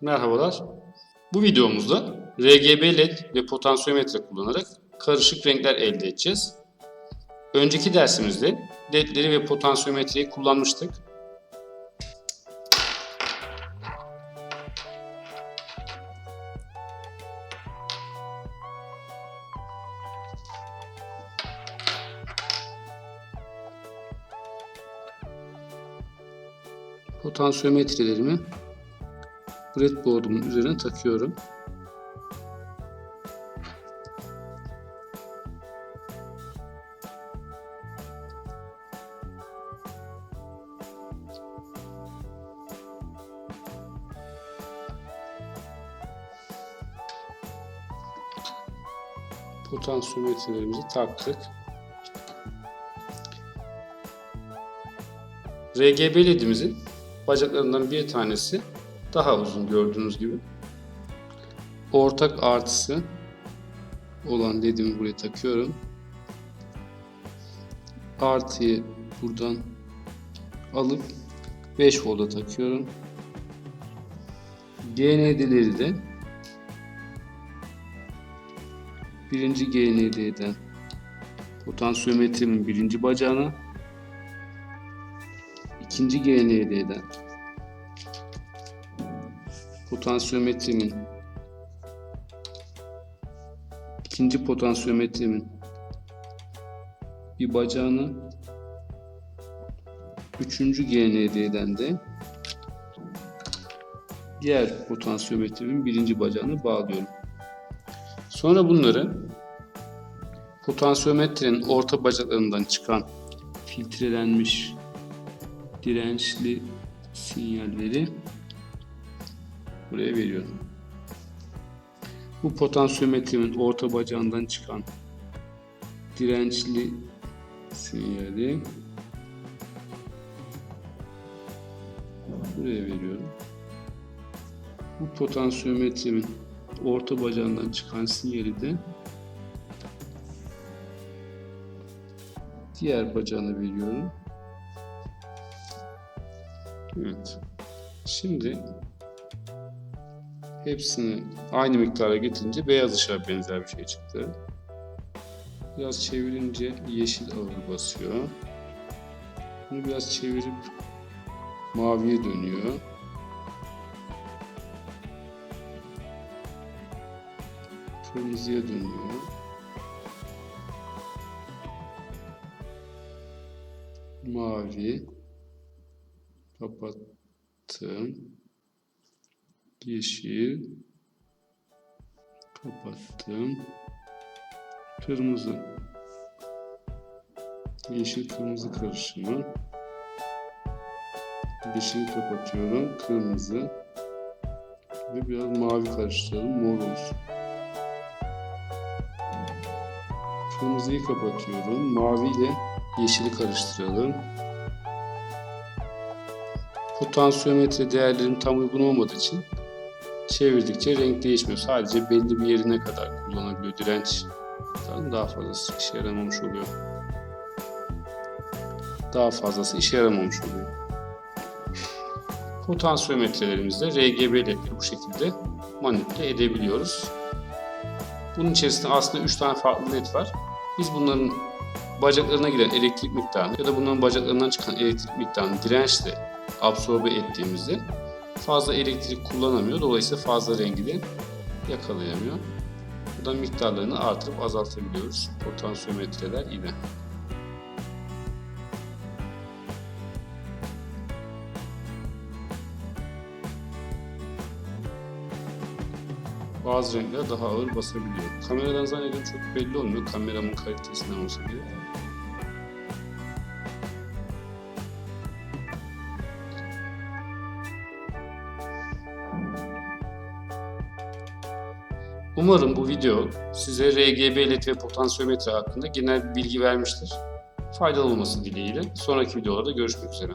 Merhabalar. Bu videomuzda RGB LED ve potansiyometre kullanarak karışık renkler elde edeceğiz. Önceki dersimizde LED'leri ve potansiyometreyi kullanmıştık. Potansiyometrelerimi breadboard'umun üzerine takıyorum. Potansiyometrelerimizi taktık. RGB ledimizin bacaklarından bir tanesi daha uzun gördüğünüz gibi. Ortak artısı olan ledimi buraya takıyorum. Artıyı buradan alıp 5 volta takıyorum. GND'leri de birinci GND'den potansiyometremin birinci bacağına ikinci GND'den potansiyometremin ikinci potansiyometremin bir bacağını üçüncü GND'den de diğer potansiyometremin birinci bacağını bağlıyorum. Sonra bunları potansiyometrenin orta bacaklarından çıkan filtrelenmiş dirençli sinyalleri buraya veriyorum. Bu potansiyometremin orta bacağından çıkan dirençli sinyali buraya veriyorum. Bu potansiyometremin orta bacağından çıkan sinyali de diğer bacağına veriyorum. Evet. Şimdi hepsini aynı miktara getirince beyaz ışığa benzer bir şey çıktı. Biraz çevirince yeşil ağır basıyor. Bunu biraz çevirip maviye dönüyor. Kırmızıya dönüyor. Mavi kapattım. Yeşil kapattım. Kırmızı yeşil kırmızı karışımı. Yeşil kapatıyorum. Kırmızı ve biraz mavi karıştıralım. Mor olsun. Kırmızıyı kapatıyorum. Mavi ile yeşili karıştıralım. Potansiyometre değerlerim tam uygun olmadığı için çevirdikçe renk değişmiyor. Sadece belli bir yerine kadar kullanabiliyor direnç. Daha fazlası işe yaramamış oluyor. Daha fazlası işe yaramamış oluyor. Potansiyometrelerimizde RGB ledleri bu şekilde manipüle edebiliyoruz. Bunun içerisinde aslında 3 tane farklı led var. Biz bunların bacaklarına giden elektrik miktarını ya da bunların bacaklarından çıkan elektrik miktarını dirençle absorbe ettiğimizde fazla elektrik kullanamıyor. Dolayısıyla fazla rengi de yakalayamıyor. Buradan miktarlarını artırıp azaltabiliyoruz potansiyometreler ile. Bazı renkler daha ağır basabiliyor. Kameradan zannediyorum çok belli olmuyor. Kameramın kalitesinden olsa gerek. Umarım bu video size RGB LED ve potansiyometre hakkında genel bir bilgi vermiştir. Faydalı olması dileğiyle. Sonraki videolarda görüşmek üzere.